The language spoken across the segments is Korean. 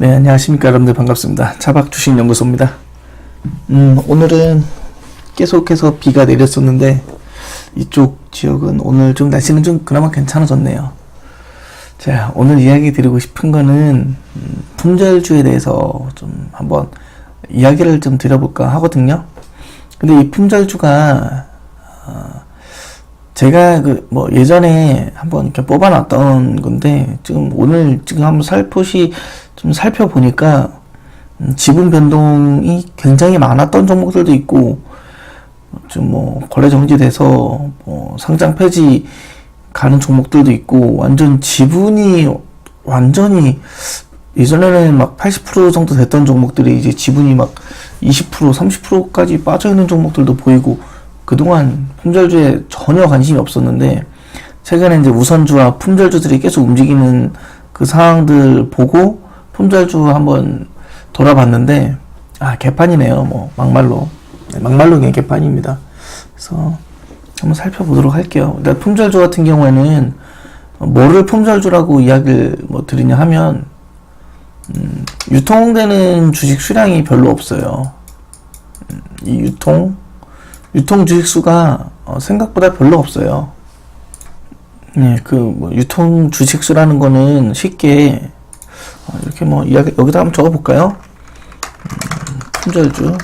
네, 안녕하십니까. 여러분들 반갑습니다. 차박 주식 연구소입니다. 음, 오늘은 계속해서 비가 내렸었는데, 이쪽 지역은 오늘 좀 날씨는 좀 그나마 괜찮아졌네요. 자, 오늘 이야기 드리고 싶은 거는, 음, 품절주에 대해서 좀 한번 이야기를 좀 드려볼까 하거든요. 근데 이 품절주가, 어, 제가 그 뭐 예전에 한번 이렇게 뽑아놨던 건데 지금 오늘 지금 한번 살포시 좀 살펴보니까 음, 지분 변동이 굉장히 많았던 종목들도 있고 좀 뭐 거래 정지돼서 뭐 상장 폐지 가는 종목들도 있고 완전 지분이 완전히 예전에는 막 80% 정도 됐던 종목들이 이제 지분이 막 20% 30%까지 빠져 있는 종목들도 보이고 그동안 품절주에 전혀 관심이 없었는데 최근에 이제 우선주와 품절주들이 계속 움직이는 그 상황들 보고 품절주 한번 돌아봤는데 아 개판이네요 뭐 막말로. 네, 막말로 그냥 개판입니다. 그래서 한번 살펴보도록 할게요. 근데 품절주 같은 경우에는 뭐를 품절주라고 이야기를 뭐 드리냐 하면 음, 유통되는 주식 수량이 별로 없어요. 음, 이 유통 유통 주식 수가 어, 생각보다 별로 없어요. 네, 그 뭐 유통 주식 수라는 거는 쉽게 어, 이렇게 뭐 이야기 여기다 한번 적어 볼까요? 음, 품절주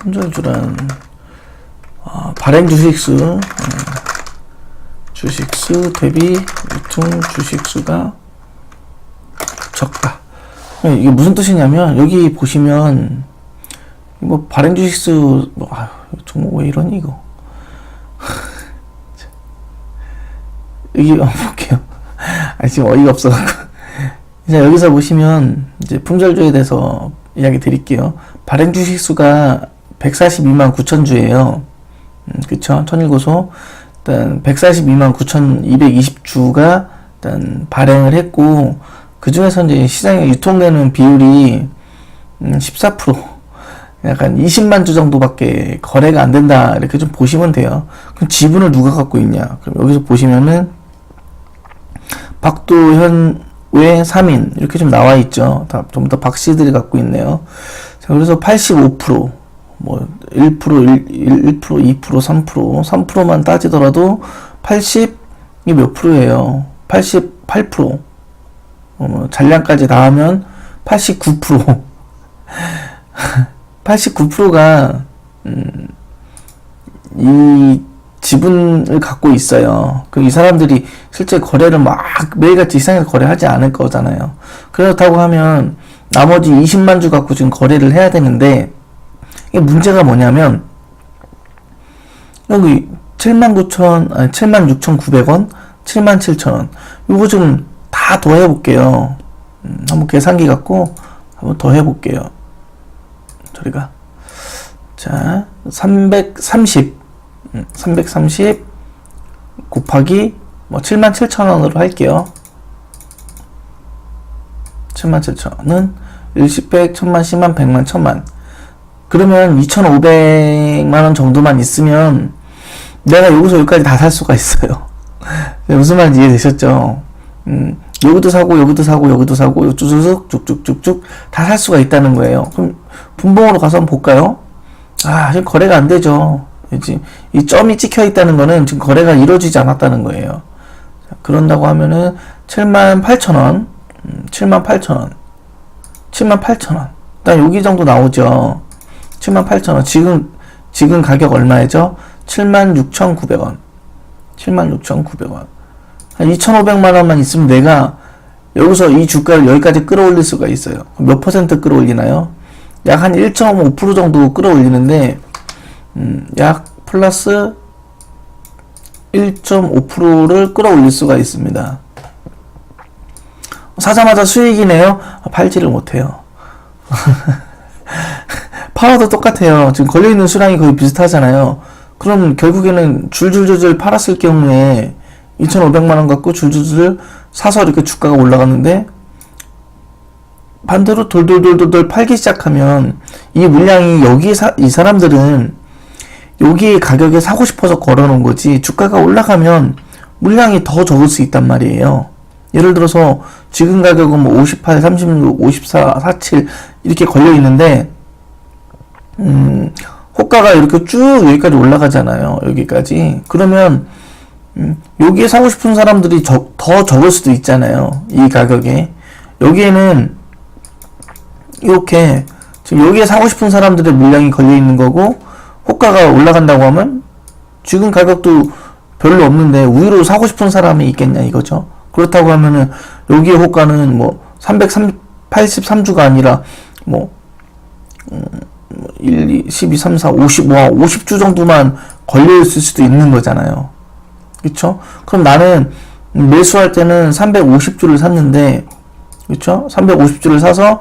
품절주란 어, 발행 주식수 음, 주식수 대비 유통 주식수가 적다. 네, 이게 무슨 뜻이냐면 여기 보시면 뭐 발행 주식수 뭐 아유 종목 왜 이러니 이거? 여기 한번 볼게요? 아 지금 어이가 없어갖고 자 여기서 보시면 이제 품절주에 대해서 이야기 드릴게요. 발행 주식수가 142만 9천 주예요. 음, 그쵸? 천일고소. 일단 142만 9,220주가 일단 발행을 했고 그 중에서 이제 시장에 유통되는 비율이 음, 14% 약간 20만 주 정도밖에 거래가 안 된다 이렇게 좀 보시면 돼요. 그럼 지분을 누가 갖고 있냐? 그럼 여기서 보시면은 박도현 외 3인 이렇게 좀 나와 있죠. 다 전부 다 박씨들이 갖고 있네요. 자, 그래서 85%, 뭐 1%, 1, 1%, 2%, 3%, 3%만 따지더라도 80이 몇 프로예요? 88%. 어, 잔량까지 다 하면 89%. 89%가 음, 이 지분을 갖고 있어요. 그 이 사람들이 실제 거래를 막 매일같이 이상하게 거래하지 않을 거잖아요. 그렇다고 하면 나머지 20만 주 갖고 지금 거래를 해야 되는데 이게 문제가 뭐냐면 여기 7만 9천 아니 7만 6천9백원 7만 7천 원 이거 좀 다 더 해 볼게요. 음, 한번 계산기 갖고 한번 더 해 볼게요. 저리가. 자 330 330 곱하기 뭐 7만 7천 원으로 할게요. 7만 7천 원은 일십백 천만 십만 백만 천만. 그러면 2,500만 원 정도만 있으면 내가 여기서 여기까지 다 살 수가 있어요. 무슨 말인지 이해되셨죠? 음, 여기도 사고 여기도 사고 여기도 사고 쭉쭉쭉 쭉쭉쭉쭉 다 살 수가 있다는 거예요. 그럼 분봉으로 가서 한번 볼까요? 아 지금 거래가 안 되죠. 지금 이 점이 찍혀 있다는 거는 지금 거래가 이루어지지 않았다는 거예요. 자, 그런다고 하면은 7만 8천 원, 음, 7만 8천 원, 7만 8천 원. 일단 여기 정도 나오죠. 7만 8천 원. 지금 지금 가격 얼마죠? 7만 6천9백원 7만 6천9백원 한 2,500만 원만 있으면 내가 여기서 이 주가를 여기까지 끌어올릴 수가 있어요. 몇 퍼센트 끌어올리나요? 약 한 1.5% 정도 끌어올리는데 음, 약 플러스 1.5%를 끌어올릴 수가 있습니다. 사자마자 수익이네요? 아, 팔지를 못해요. 팔아도 똑같아요. 지금 걸려있는 수량이 거의 비슷하잖아요. 그럼 결국에는 줄줄줄줄 팔았을 경우에 2,500만 원 갖고 줄줄줄 사서 이렇게 주가가 올라갔는데 반대로 돌돌돌돌돌 팔기 시작하면 이 물량이 여기 사, 이 사람들은 여기 가격에 사고 싶어서 걸어놓은 거지 주가가 올라가면 물량이 더 적을 수 있단 말이에요. 예를 들어서 지금 가격은 뭐 58, 36, 54, 47 이렇게 걸려 있는데 음, 호가가 이렇게 쭉 여기까지 올라가잖아요. 여기까지. 그러면 음, 여기에 사고 싶은 사람들이 적- 더 적을 수도 있잖아요. 이 가격에. 여기에는 이렇게 지금 여기에 사고 싶은 사람들의 물량이 걸려 있는 거고 호가가 올라간다고 하면 지금 가격도 별로 없는데 우위로 사고 싶은 사람이 있겠냐 이거죠. 그렇다고 하면은 여기에 호가는 뭐 383주가 아니라 뭐 1, 2, 12, 3, 4, 50, 와, 50주 정도만 걸려있을 수도 있는 거잖아요. 그쵸? 그럼 나는 매수할 때는 350주를 샀는데, 그쵸? 350주를 사서,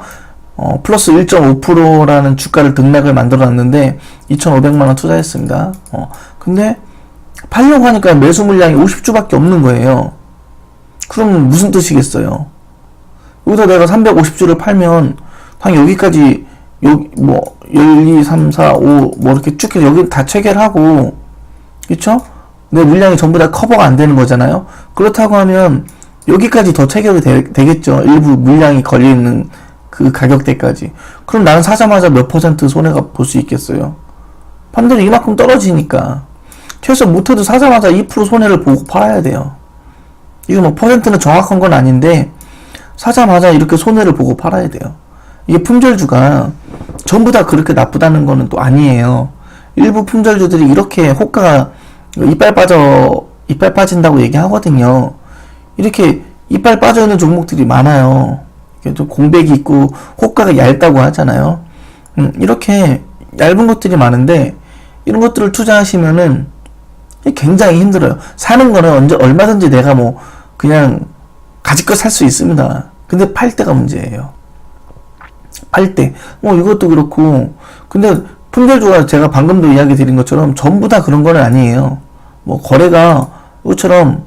어, 플러스 1.5%라는 주가를 등락을 만들어 놨는데, 2,500만원 투자했습니다. 어, 근데, 팔려고 하니까 매수 물량이 50주밖에 없는 거예요. 그럼 무슨 뜻이겠어요? 여기다 내가 350주를 팔면, 당연히 여기까지 여기 뭐 1, 2, 3, 4, 5 뭐 이렇게 쭉 해서 여기 다 체결하고 그쵸? 내 물량이 전부 다 커버가 안 되는 거잖아요. 그렇다고 하면 여기까지 더 체결이 되, 되겠죠. 일부 물량이 걸려 있는 그 가격대까지. 그럼 나는 사자마자 몇 퍼센트 손해가 볼 수 있겠어요. 반대로 이만큼 떨어지니까 최소 못해도 사자마자 2% 손해를 보고 팔아야 돼요. 이거 뭐 퍼센트는 정확한 건 아닌데 사자마자 이렇게 손해를 보고 팔아야 돼요. 이게 품절주가 전부 다 그렇게 나쁘다는 거는 또 아니에요. 일부 품절주들이 이렇게 호가가 이빨 빠져 이빨 빠진다고 얘기하거든요. 이렇게 이빨 빠져 있는 종목들이 많아요. 좀 공백이 있고 호가가 얇다고 하잖아요. 음, 이렇게 얇은 것들이 많은데 이런 것들을 투자하시면은 굉장히 힘들어요. 사는 거는 언제 얼마든지 내가 뭐 그냥 가지껏 살 수 있습니다. 근데 팔 때가 문제예요. 팔 때. 뭐 이것도 그렇고. 근데 품절주가 제가 방금도 이야기 드린 것처럼 전부 다 그런 건 아니에요. 뭐 거래가 이것처럼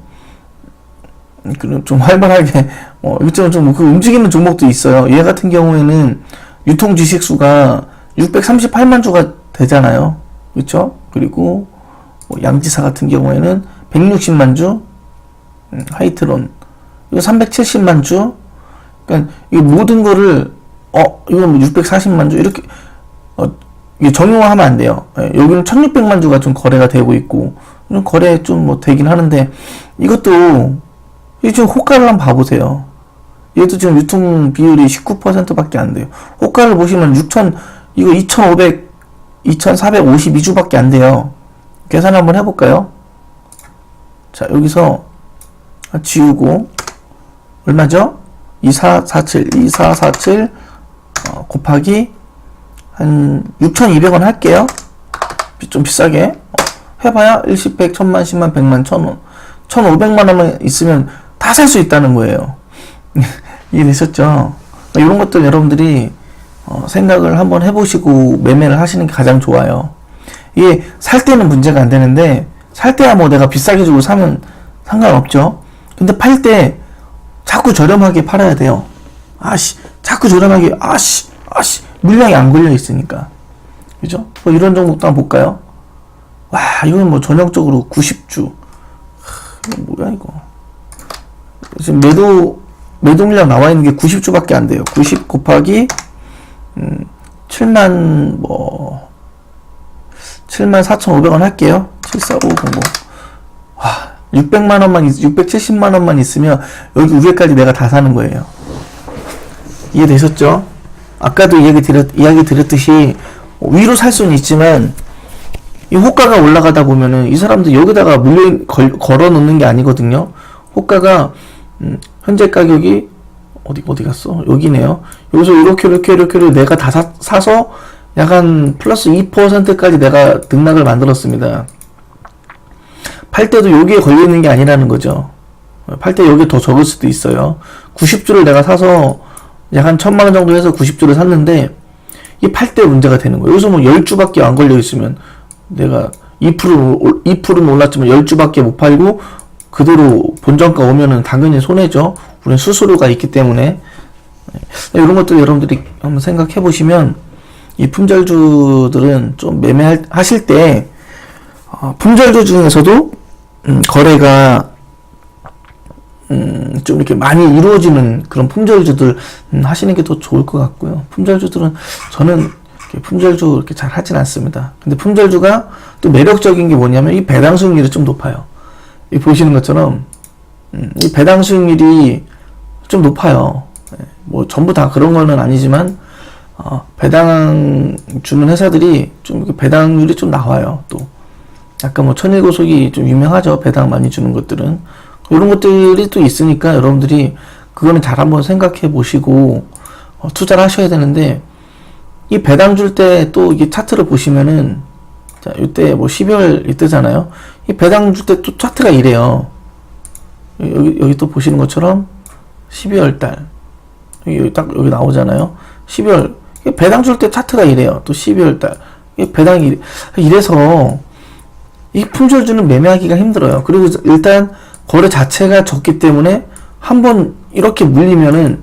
좀 활발하게 어 이것처럼 좀그 움직이는 종목도 있어요. 얘 같은 경우에는 유통 주식수가 638만 주가 되잖아요. 그렇죠? 그리고 뭐 양지사 같은 경우에는 160만 주, 음, 하이트론 이거 370만 주. 그러니까 이 모든 거를 어 이거 뭐 640만 주 이렇게 어 정형화하면 안 돼요. 예, 여기는 1600만 주가 좀 거래가 되고 있고 좀 거래 좀 뭐 되긴 하는데 이것도 이 지금 호가를 한번 봐보세요. 얘도 지금 유통 비율이 19%밖에 안 돼요. 호가를 보시면 6천 이거 2,500 2,452주밖에 안 돼요. 계산 한번 해볼까요? 자 여기서 지우고 얼마죠? 2447 2447 어, 곱하기 한 6,200원 할게요. 비- 좀 비싸게 어, 해봐야 1 100, 1000만, 10만, 100만, 1000원 1,500만 원만 있으면 다 살 수 있다는 거예요. 이해되셨죠? 이런 것들 여러분들이 어, 생각을 한번 해보시고 매매를 하시는 게 가장 좋아요. 이게 살 때는 문제가 안 되는데 살 때야 뭐 내가 비싸게 주고 사면 상관없죠. 근데 팔 때 자꾸 저렴하게 팔아야 돼요. 아씨, 자꾸 저렴하게 아씨, 아씨 물량이 안 걸려 있으니까. 그죠? 뭐 이런 종목도 한번 볼까요? 와, 이건 뭐 전형적으로 90주. 이거 뭐야 이거? 지금 매도 매도 물량 나와 있는 게 90주밖에 안 돼요. 90 곱하기 음, 7만 뭐 7만 4,500원 할게요. 74500. 와, 600만 원만 있, 670만 원만 있으면 여기 위에까지 내가 다 사는 거예요. 이해되셨죠? 아까도 이야기 드렸 이야기 드렸듯이 위로 살 수는 있지만 이 호가가 올라가다 보면은 이 사람들 여기다가 물려 걸, 걸어 놓는 게 아니거든요. 호가가 음, 현재 가격이 어디 어디 갔어? 여기네요. 여기서 이렇게 이렇게 이렇게를 내가 다 사, 사서 약간 플러스 2%까지 내가 등락을 만들었습니다. 팔 때도 여기에 걸려 있는 게 아니라는 거죠. 팔 때 여기 더 적을 수도 있어요. 90주를 내가 사서 약한 천만 원 정도 해서 90주를 샀는데 이 팔 때 문제가 되는 거예요. 여기서 뭐 10주밖에 안 걸려 있으면 내가 2% 2%는 올랐지만 10주밖에 못 팔고 그대로 본전가 오면은 당연히 손해죠. 우리는 수수료가 있기 때문에 이런 것들 여러분들이 한번 생각해 보시면 이 품절주들은 좀 매매하실 때 어, 품절주 중에서도 음, 거래가 음, 좀 이렇게 많이 이루어지는 그런 품절주들 음, 하시는 게 더 좋을 것 같고요. 품절주들은 저는 이렇게 품절주 이렇게 잘 하진 않습니다. 근데 품절주가 또 매력적인 게 뭐냐면 이 배당 수익률이 좀 높아요. 이 보시는 것처럼 음, 이 배당 수익률이 좀 높아요. 예, 뭐 전부 다 그런 거는 아니지만 어, 배당 주는 회사들이 좀 배당률이 좀 나와요. 또 약간 뭐 천일고속이 좀 유명하죠. 배당 많이 주는 것들은 이런 것들이 또 있으니까 여러분들이 그거는 잘 한번 생각해 보시고 어, 투자를 하셔야 되는데 이 배당 줄 때 또 이게 차트를 보시면은 자 이때 뭐 12월 이때잖아요. 이 배당 줄때또 차트가 이래요. 여기 여기 또 보시는 것처럼 12월 달 여기, 딱 여기 나오잖아요. 12월 이게 배당 줄 때 차트가 이래요. 또 12월 달 배당이 이래- 이래서 이 품절주는 매매하기가 힘들어요. 그리고 일단 거래 자체가 적기 때문에 한번 이렇게 물리면은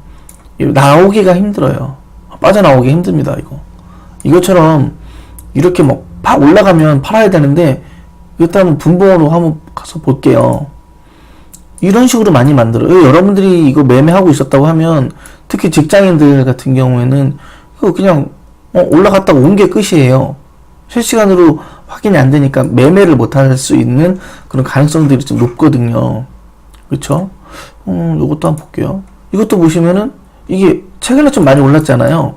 나오기가 힘들어요. 빠져나오기 힘듭니다, 이거. 이것처럼 이렇게 막 팍 올라가면 팔아야 되는데 일단 분봉으로 한번 가서 볼게요. 이런 식으로 많이 만들어요. 여러분들이 이거 매매하고 있었다고 하면 특히 직장인들 같은 경우에는 그냥 어, 올라갔다가 온 게 끝이에요. 실시간으로 확인이 안 되니까 매매를 못 할 수 있는 그런 가능성들이 좀 높거든요. 그렇죠? 음, 요것도 한번 볼게요. 이것도 보시면은 이게 최근에 좀 많이 올랐잖아요.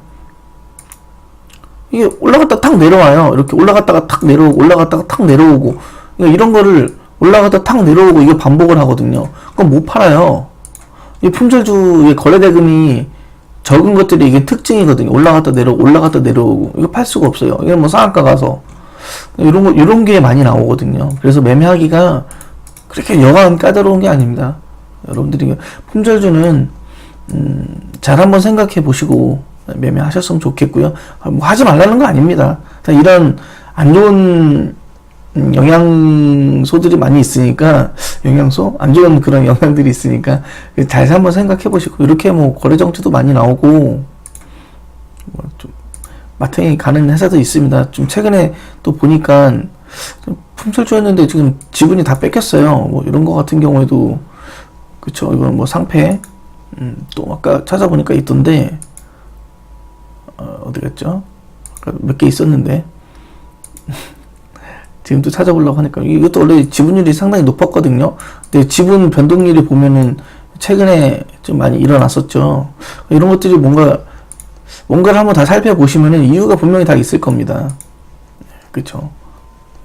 이게 올라갔다 탁 내려와요. 이렇게 올라갔다가 탁 내려오고 올라갔다가 탁 내려오고 그러니까 이런 거를 올라갔다 탁 내려오고 이거 반복을 하거든요. 그럼 못 팔아요. 이 품절주의 거래 대금이 적은 것들이 이게 특징이거든요. 올라갔다 내려 올라갔다 내려오고 이거 팔 수가 없어요. 이건 뭐 상한가 가서 이런 거 이런 게 많이 나오거든요. 그래서 매매하기가 그렇게 여간 까다로운 게 아닙니다. 여러분들이 품절주는 음, 잘 한번 생각해 보시고 매매하셨으면 좋겠고요. 아, 뭐 하지 말라는 거 아닙니다. 다 이런 안 좋은 음, 영양소들이 많이 있으니까 영양소 안 좋은 그런 영향들이 있으니까 잘 한번 생각해 보시고 이렇게 뭐 거래 정지도 많이 나오고 뭐좀 마탱이 가는 회사도 있습니다. 좀 최근에 또 보니까 좀 품절주였는데 지금 지분이 다 뺏겼어요. 뭐 이런 거 같은 경우에도 그쵸 이건 뭐 상패 음, 또 아까 찾아보니까 있던데 어, 어디 갔죠? 몇 개 있었는데 지금 또 찾아보려고 하니까 이것도 원래 지분율이 상당히 높았거든요. 근데 지분 변동률이 보면은 최근에 좀 많이 일어났었죠. 이런 것들이 뭔가 뭔가를 한번 다 살펴보시면은 이유가 분명히 다 있을 겁니다. 그렇죠.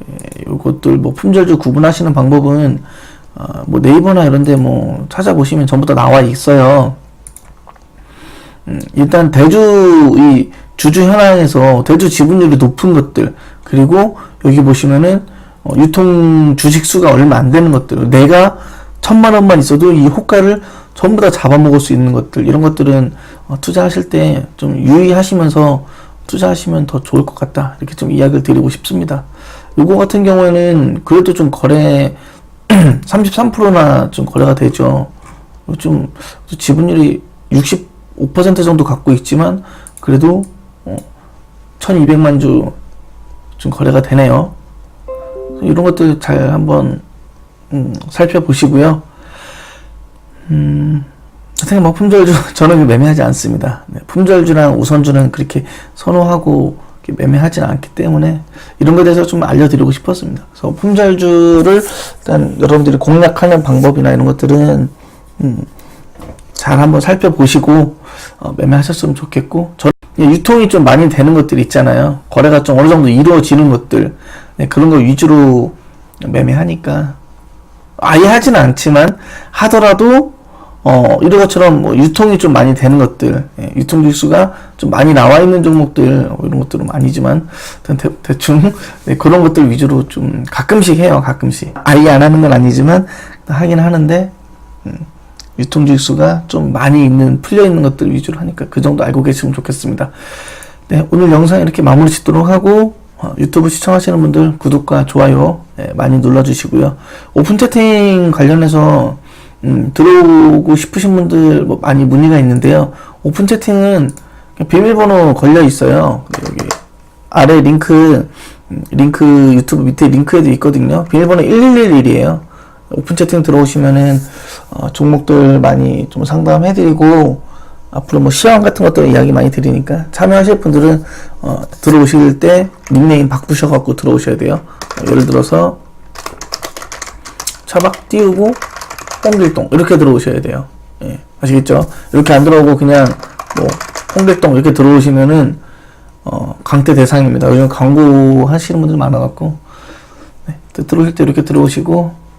예, 요것들 뭐 품절주 구분하시는 방법은 어, 뭐 네이버나 이런데 뭐 찾아보시면 전부 다 나와 있어요. 음, 일단 대주 이 주주 현황에서 대주 지분율이 높은 것들 그리고 여기 보시면은 어, 유통 주식 수가 얼마 안 되는 것들 내가 천만 원만 있어도 이 호가를 전부 다 잡아먹을 수 있는 것들 이런 것들은 어, 투자하실 때 좀 유의하시면서 투자하시면 더 좋을 것 같다 이렇게 좀 이야기를 드리고 싶습니다. 요거 같은 경우에는 그래도 좀 거래 33%나 좀 거래가 되죠. 좀 지분율이 65% 정도 갖고 있지만 그래도 어, 1200만 주 좀 거래가 되네요. 이런 것들 잘 한번 음, 살펴보시고요. 음, 하여튼 뭐 품절주 저는 매매하지 않습니다. 네, 품절주랑 우선주는 그렇게 선호하고 매매하지는 않기 때문에 이런 것에 대해서 좀 알려드리고 싶었습니다. 그래서 품절주를 일단 여러분들이 공략하는 방법이나 이런 것들은 음, 잘 한번 살펴보시고 어, 매매하셨으면 좋겠고 저 예, 유통이 좀 많이 되는 것들 있잖아요. 거래가 좀 어느 정도 이루어지는 것들. 네, 그런 거 위주로 매매하니까. 아예 하진 않지만 하더라도 어 이런 것처럼 뭐 유통이 좀 많이 되는 것들 예, 유통 지수가 좀 많이 나와 있는 종목들 뭐 이런 것들은 아니지만 대, 대충 네, 그런 것들 위주로 좀 가끔씩 해요 가끔씩. 아예 안 하는 건 아니지만 하긴 하는데 음, 유통 지수가 좀 많이 있는 풀려 있는 것들 위주로 하니까 그 정도 알고 계시면 좋겠습니다. 네, 오늘 영상 이렇게 마무리 짓도록 하고 어, 유튜브 시청하시는 분들 구독과 좋아요 네, 많이 눌러주시고요. 오픈 채팅 관련해서 음, 들어오고 싶으신 분들 뭐 많이 문의가 있는데요. 오픈 채팅은 비밀번호 걸려 있어요. 여기 아래 링크 음, 링크 유튜브 밑에 링크에도 있거든요. 비밀번호 1111이에요. 오픈 채팅 들어오시면은 어, 종목들 많이 좀 상담해드리고 앞으로 뭐 시황 같은 것들 이야기 많이 드리니까 참여하실 분들은 어, 들어오실 때 닉네임 바꾸셔갖고 들어오셔야 돼요. 어, 예를 들어서 차박 띄우고 홍길동 이렇게 들어오셔야 돼요. 예, 아시겠죠? 이렇게 안 들어오고 그냥 뭐 홍길동 이렇게 들어오시면은 어, 강퇴 대상입니다. 요즘 광고 하시는 분들 많아갖고 네, 또 들어오실 때 이렇게 들어오시고